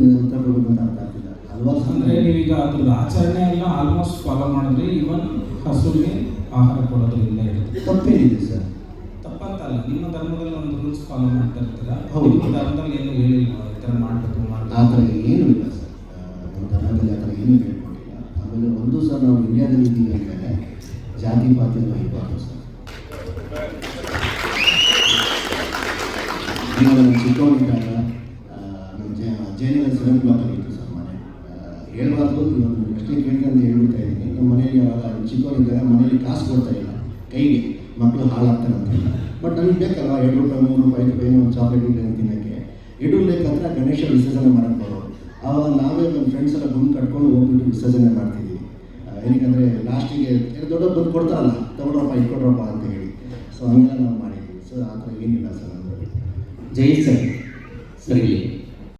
ಅರ್ಥ ಆಗ್ತಿಲ್ಲ ಹಲವಾರು ಅಂದ್ರೆ ನೀವೀಗ ಅದ್ರದ್ದು ಆಚರಣೆ ಎಲ್ಲ ಆಲ್ಮೋಸ್ಟ್ ಫಾಲೋ ಮಾಡಿದ್ರೆ ಇವನ್ ಹಸುವಿಗೆ ಆಹಾರ ಕೊಡೋದ್ರಿಂದ ಹಿಡಿದು ತಪ್ಪೇನಿದೆ ಸರ್. ತಪ್ಪಂತಲ್ಲ ನಿಮ್ಮ ಧರ್ಮದಲ್ಲಿ ಒಂದು ರೂಲ್ಸ್ ಫಾಲೋ ಮಾಡ್ತಾ ಇರ್ತೀರಾ? ಹೌದು. ನಿಮ್ಮ ಧರ್ಮದಲ್ಲಿ ಏನು ಹೇಳಿಲ್ಲ ಈ ಥರ ಮಾಡಬೇಕು ಆ ಥರ ಏನೂ ಇಲ್ಲ ಸರ್. ನಮ್ಮ ಧರ್ಮದಲ್ಲಿ ಆ ಥರ ಏನೂ ಹೇಳ್ಕೊಟ್ಟಿಲ್ಲ ಆಮೇಲೆ ಒಂದು ಸರ್ ನಾವು ಇಂಡಿಯಾದಲ್ಲಿ ಇದ್ದೀವಿ ಅಂದರೆ ಜಾತಿ ಪಾತಿ ಇರಬಾರ್ದು ಸರ್. ಇವಾಗ ಚಿಕ್ಕವನಿದ್ದಾಗ ಆ, ನಮ್ಮ ಜ ಜೈನಿನ ಸೆವೆನ್ ಬ್ಲಾಕ್ ಇತ್ತು ಸರ್ ಮನೆ. ಹೇಳಬಾರ್ದು ಇವಾಗ ಪ್ರಶ್ನೆ ಕೇಳ್ಕೊಂಡು ಹೇಳ್ಬಿಡ್ತಾ ಇದ್ದೀನಿ. ನಮ್ಮ ಮನೇಲಿ ಯಾವಾಗ ಚಿಕ್ಕವನಿದ್ದಾಗ ಮನೇಲಿ ಕಾಸು ಕೊಡ್ತಾ ಇಲ್ಲ. ಕೈಗೆ ಮಕ್ಕಳು ಹಾಳಾಗ್ತಾರೆ ಅಂತ ಬಟ್ ನಮಗೆ ಬೇಕಲ್ಲ ಎರಡು ರೂಪಾಯಿ ಮೂರು ರೂಪಾಯಿ ಐದು ರೂಪಾಯಿ ಒಂದು ಚಾಕ್ಲೇಟ್ ಇದೆ ತಿನ್ನೋಕ್ಕೆ. ಇಡೂ ಲೇಖಂತ್ರ ಗಣೇಶ ವಿಸರ್ಜನೆ ಮಾಡಕ್ಕೆ ಬರೋದು ಆವಾಗ ನಾವೇ ನಮ್ಮ ಫ್ರೆಂಡ್ಸ್ ಎಲ್ಲ ಗುಂಪು ಕಟ್ಕೊಂಡು ಹೋಗ್ಬಿಟ್ಟು ವಿಸರ್ಜನೆ ಮಾಡ್ತಿದ್ದೀವಿ ಏನಕ್ಕೆ ಲಾಸ್ಟಿಗೆ ದೊಡ್ಡ ಬಂದು ಕೊಡ್ತಾರಲ್ಲ ಇದು ಇಟ್ಕೊಡ್ರಪ್ಪ ಅಂತ ಹೇಳಿ. ಸೊ ಹಂಗೆಲ್ಲ ನಾವು ಮಾಡಿದ್ದೀವಿ ಸೊ ಆ ಥರ ಏನಿಲ್ಲ ಸರ್ ಅಂದರೆ ಜೈ ಸರ್. ಸರ್. ಇಲ್ಲಿ